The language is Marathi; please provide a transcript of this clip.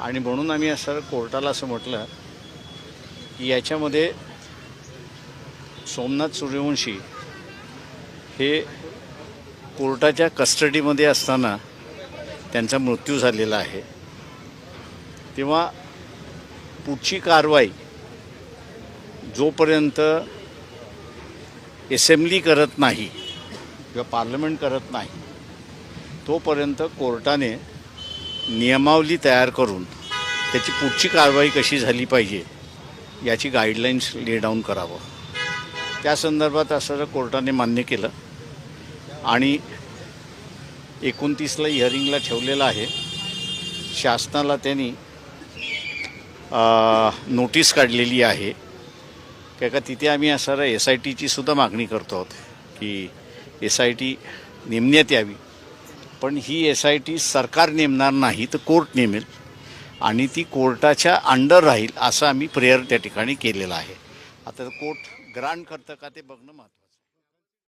आणि म्हणून आम्ही असं कोर्टाला असं म्हटलं की याच्यामध्ये सोमनाथ सूर्यवंशी हे कोर्टाच्या कस्टडीमध्ये असताना त्यांचा मृत्यू झालेला आहे. तेव्हा पुढची कारवाई जोपर्यंत असेंब्ली करत नाही किंवा पार्लमेंट करत नाही तोपर्यंत कोर्टाने नियमावली तयार करून त्याची पुढची कारवाई कशी झाली पाहिजे याची गाईडलाईन्स ले डाऊन करावं. त्या संदर्भात असं कोर्टाने मान्य केलं. आणि एकोणतीसला हिअरिंगला ठेवलेलं आहे. शासनाला त्यांनी नोटीस काढलेली आहे. काय का तिथे आम्ही असं एस आय टीची सुद्धा मागणी करतो आहोत की एस आय टी नेमण्यात यावी. पण ही एस आय टी सरकार नेमणार नाही तर कोर्ट नेमेल. आणि ती कोर्टाच्या अंडर राहील असं आम्ही प्रेयर त्या ठिकाणी केलेलं आहे. आता कोर्ट ग्रांट करतं का ते बघणं महत्त्वाचं